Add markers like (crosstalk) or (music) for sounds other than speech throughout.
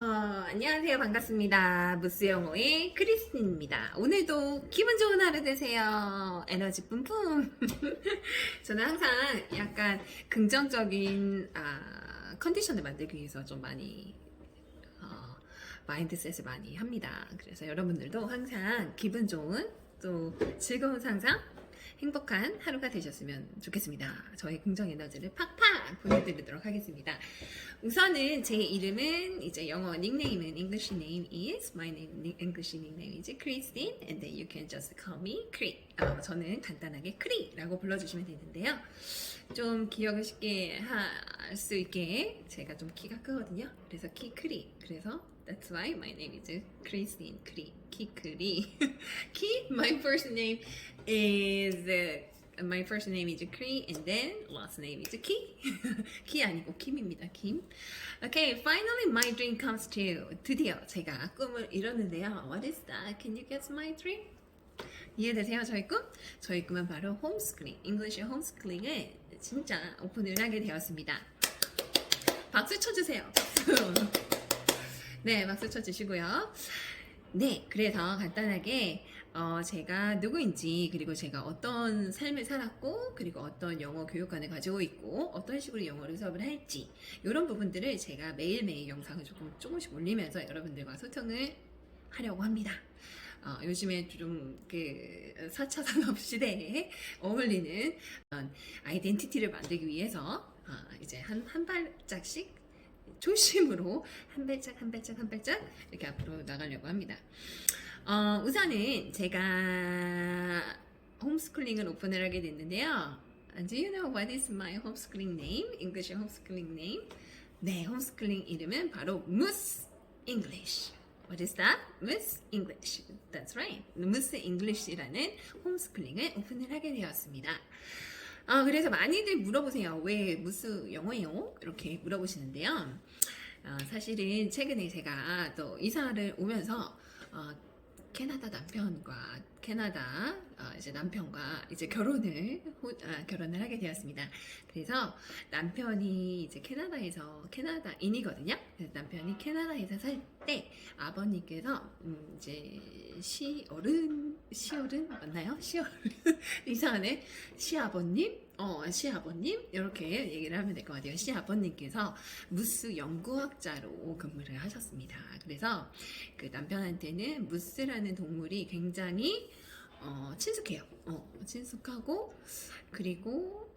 어, 안녕하세요. 반갑습니다. 무스 영어의 크리스틴입니다. 오늘도 기분 좋은 하루 되세요. 에너지 뿜뿜. (laughs) 저는 항상 약간 긍정적인 아, 컨디션을 만들기 위해서 좀 많이 어, 마인드셋을 많이 합니다. 그래서 여러분들도 항상 기분 좋은 또 즐거운 상상 행복한 하루가 되셨으면 좋겠습니다. 저희 긍정 에너지를 팍팍 보내드리도록 하겠습니다. 우선은 제 이름은 이제 영어 닉네임은 English name is my name English nickname is Christine and then you can just call me Cri. 어, 저는 간단하게 크리라고 불러주시면 되는데요. 좀 기억을 쉽게 할 수 있게 제가 좀 키가 크거든요. 그래서 키 크리. 그래서 that's why my name is Christine 크리. 키 크리. 키 my first name is uh, my first name is Cree and then last name is Ki. 키 아니고 김입니다. 김. Okay, finally my dream comes true. 드디어 제가 꿈을 이뤘는데요. What is that? Can you guess my dream? 이해되세요? 저희 꿈? 저희 꿈은 바로 홈스쿨링, 잉글리시 홈스쿨링을 진짜 오픈을 하게 되었습니다. 박수 쳐주세요. 박수. 네, 박수 쳐주시고요. 네, 그래서 간단하게 어, 제가 누구인지 그리고 제가 어떤 삶을 살았고 그리고 어떤 영어 교육관을 가지고 있고 어떤 식으로 영어를 수업을 할지 이런 부분들을 제가 매일매일 영상을 조금 조금씩 올리면서 여러분들과 소통을 하려고 합니다. 어, 요즘에 좀 그 4차 산업 시대에 어울리는 아이덴티티를 만들기 위해서 어, 이제 한, 한 발짝씩 조심으로 한 발짝 한 발짝 한 발짝 이렇게 앞으로 나가려고 합니다. 어, 우선은 제가 홈스쿨링을 오픈을 하게 됐는데요. Do you know what is my homeschooling name? English homeschooling name? 네, 홈스쿨링 이름은 바로 Moose English. What is that? Moose English. That's right. Moose English라는 홈스쿨링을 오픈을 하게 되었습니다. 어, 그래서 많이들 물어보세요. 왜 무스 영어예요? 이렇게 물어보시는데요. 어, 사실은 최근에 제가 또 이사를 오면서 어, 캐나다 남편과 캐나다 어, 이제 남편과 이제 결혼을 호- 아, 결혼을 하게 되었습니다. 그래서 남편이 이제 캐나다에서 캐나다인이거든요. 남편이 캐나다에서 살 때 아버님께서 음, 이제 시어른 시어른 맞나요? 시어른 (laughs) 이상하네. 시아버님, 어, 시아버님, 이렇게 얘기를 하면 될 것 같아요. 시아버님께서 무스 연구학자로 근무를 하셨습니다. 그래서 그 남편한테는 무스라는 동물이 굉장히 어, 친숙해요. 어, 친숙하고, 그리고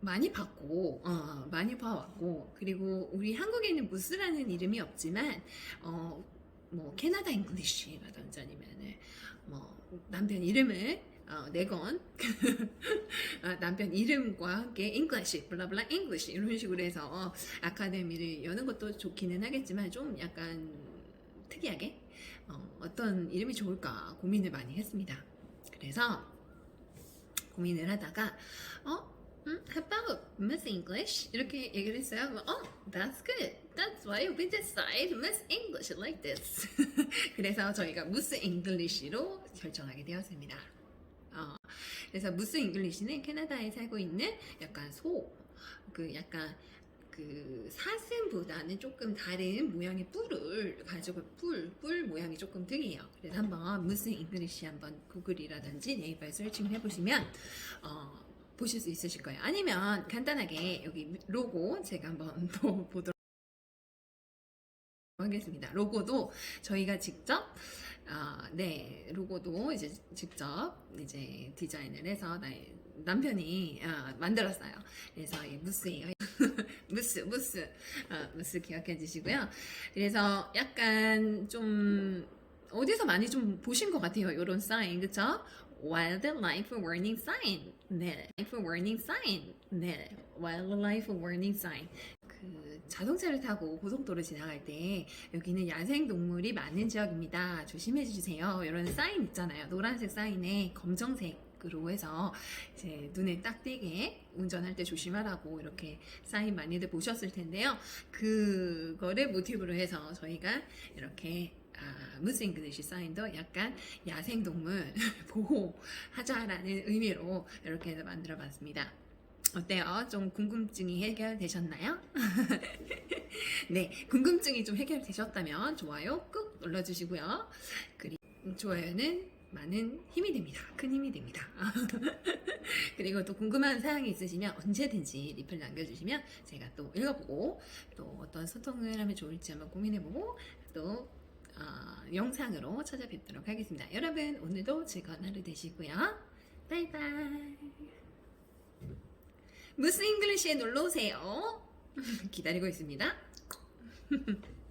많이 봤고, 어, 많이 봐왔고, 그리고 우리 한국에는 무스라는 이름이 없지만, 어, 뭐, 캐나다 잉글리쉬라든지 아니면은, 뭐, 남편 이름을 어, 내건 아, (laughs) 남편 이름과 함께 잉글리시 블라블라 잉글리시 이런 식으로 해서 어, 아카데미를 여는 것도 좋기는 하겠지만 좀 약간 특이하게 어, 어떤 이름이 좋을까 고민을 많이 했습니다. 그래서 고민을 하다가 어 음, how about Miss English? 이렇게 얘기를 했어요. 어, that's good. That's why we decide Miss English like this. 그래서 저희가 Miss English로 결정하게 되었습니다. 어, 그래서 무스 잉글리시는 캐나다에 살고 있는 약간 소, 그 약간 그 사슴보다는 조금 다른 모양의 뿔을 가지고 뿔, 뿔 모양이 조금 특이해요. 그래서 한번 무스 잉글리시 한번 구글이라든지 네이버에 서칭 해보시면 어, 보실 수 있으실 거예요. 아니면 간단하게 여기 로고 제가 한번 (laughs) 또 보도록 하겠습니다. 로고도 저희가 직접 아, 네, 로고도 이제 직접 이제 디자인을 해서 나, 남편이 아, 만들었어요. 그래서 이 무스예요. (laughs) 무스, 무스, 아, 무스 기억해 주시고요. 그래서 약간 좀 어디서 많이 좀 보신 것 같아요. 이런 사인, 그쵸? Wildlife warning sign. 네, life warning sign. 네, wildlife warning sign. 그 자동차를 타고 고속도로 지나갈 때 여기는 야생 동물이 많은 지역입니다. 조심해 주세요. 이런 사인 있잖아요. 노란색 사인에 검정색 으로 해서 이제 눈에 딱 띄게 운전할 때 조심하라고 이렇게 사인 많이들 보셨을 텐데요. 그거를 모티브로 해서 저희가 이렇게 아, 무스 잉글리시 사인도 약간 야생 동물 (laughs) 보호하자라는 의미로 이렇게 해서 만들어 봤습니다. 어때요? 좀 궁금증이 해결되셨나요? (laughs) 네, 궁금증이 좀 해결되셨다면 좋아요 꾹 눌러주시고요. 그리고 좋아요는 많은 힘이 됩니다. 큰 힘이 됩니다. (laughs) 그리고 또 궁금한 사항이 있으시면 언제든지 리플 남겨주시면 제가 또 읽어보고 또 어떤 소통을 하면 좋을지 한번 고민해보고 또 어, 영상으로 찾아뵙도록 하겠습니다. 여러분 오늘도 즐거운 하루 되시고요. 바이바이. 무스 잉글리시에 놀러 오세요. (laughs) 기다리고 있습니다. (laughs)